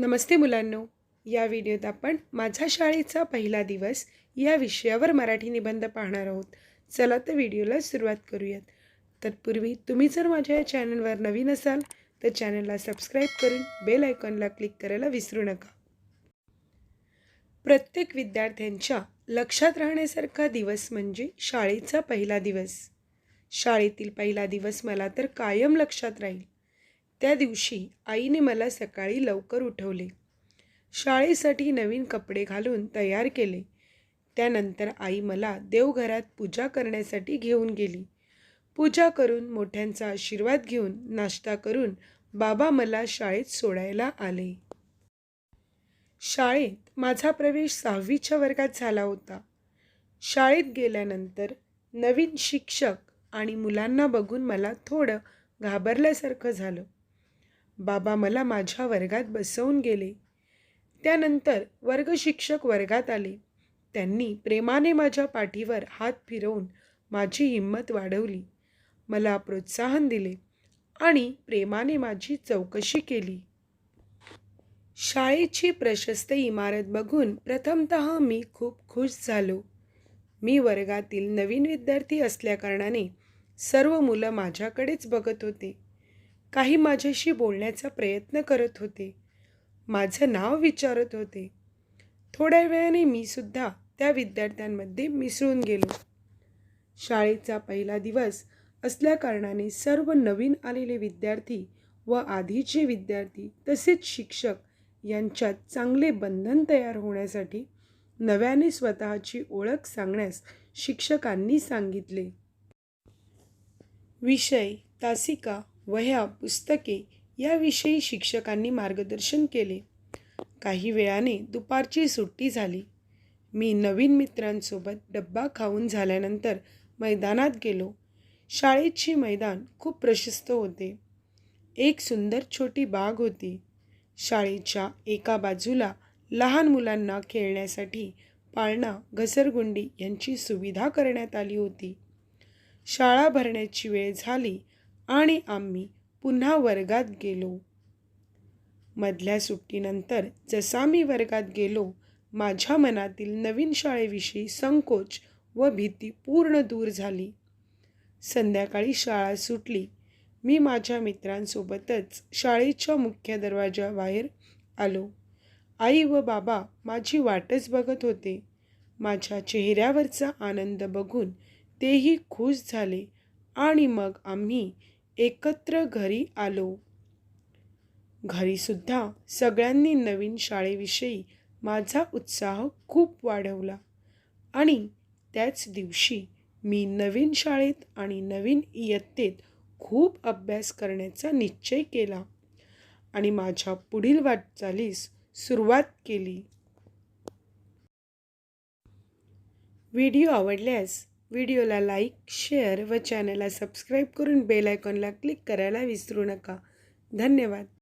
नमस्ते मुलांनो. या व्हिडिओत आपण माझा शाळेचा पहिला दिवस या विषयावर मराठी निबंध पाहणार आहोत. चला तर व्हिडिओला सुरुवात करूयात. तत्पूर्वी तुम्ही जर माझ्या या चॅनलवर नवीन असाल तर चॅनलला सबस्क्राईब करून बेल आयकॉनला क्लिक करायला विसरू नका. प्रत्येक विद्यार्थ्यांच्या लक्षात राहण्यासारखा दिवस म्हणजे शाळेचा पहिला दिवस. शाळेतील पहिला दिवस मला तर कायम लक्षात राहील. त्या दिवशी आईने मला सकाळी लवकर उठवले. शाळेसाठी नवीन कपडे घालून तयार केले. त्यानंतर आई मला देवघरात पूजा करण्यासाठी घेऊन गेली. पूजा करून मोठ्यांचा आशीर्वाद घेऊन नाश्ता करून बाबा मला शाळेत सोडायला आले. शाळेत माझा प्रवेश सहावीच्या वर्गात झाला होता. शाळेत गेल्यानंतर नवीन शिक्षक आणि मुलांना बघून मला थोडं घाबरल्यासारखं झालं. बाबा मला माझ्या वर्गात बसवून गेले. त्यानंतर वर्ग शिक्षक वर्गात आले. त्यांनी प्रेमाने माझ्या पाठीवर हात फिरवून माझी हिंमत वाढवली. मला प्रोत्साहन दिले आणि प्रेमाने माझी चौकशी केली. शाळेची प्रशस्त इमारत बघून प्रथमत मी खूप खुश झालो. मी वर्गातील नवीन विद्यार्थी असल्याकारणाने सर्व मुलं माझ्याकडेच बघत होते. काही माझ्याशी बोलण्याचा प्रयत्न करत होते. माझं नाव विचारत होते. थोड्या वेळाने मी सुद्धा त्या विद्यार्थ्यांमध्ये मिसळून गेलो. शाळेचा पहिला दिवस असल्याकारणाने सर्व नवीन आलेले विद्यार्थी व आधीचे विद्यार्थी तसेच शिक्षक यांच्यात चांगले बंधन तयार होण्यासाठी नव्याने स्वतःची ओळख सांगण्यास शिक्षकांनी सांगितले. विषय तासिका वह्या पुस्तके याविषयी शिक्षकांनी मार्गदर्शन केले. काही वेळाने दुपारची सुट्टी झाली. मी नवीन मित्रांसोबत डब्बा खाऊन झाल्यानंतर मैदानात गेलो. शाळेची मैदान खूप प्रशस्त होते. एक सुंदर छोटी बाग होती. शाळेच्या एका बाजूला लहान मुलांना खेळण्यासाठी पाळणा घसरगुंडी यांची सुविधा करण्यात आली होती. शाळा भरण्याची वेळ झाली आणि आम्ही पुन्हा वर्गात गेलो. मधल्या सुट्टीनंतर जसा मी वर्गात गेलो माझ्या मनातील नवीन शाळेविषयी संकोच व भीती पूर्ण दूर झाली. संध्याकाळी शाळा सुटली. मी माझ्या मित्रांसोबतच शाळेच्या मुख्य दरवाजाबाहेर आलो. आई व बाबा माझी वाटच बघत होते. माझ्या चेहऱ्यावरचा आनंद बघून तेही खुश झाले आणि मग आम्ही एकत्र घरी आलो. घरीसुद्धा सगळ्यांनी नवीन शाळेविषयी माझा उत्साह खूप वाढवला आणि त्याच दिवशी मी नवीन शाळेत आणि नवीन इयत्तेत खूप अभ्यास करण्याचा निश्चय केला आणि माझ्या पुढील वाटचालीस सुरुवात केली. व्हिडिओ आवडल्यास व्हिडिओला लाईक शेअर व चॅनलला सबस्क्राईब करून बेल आयकॉनला क्लिक करायला विसरू नका. धन्यवाद.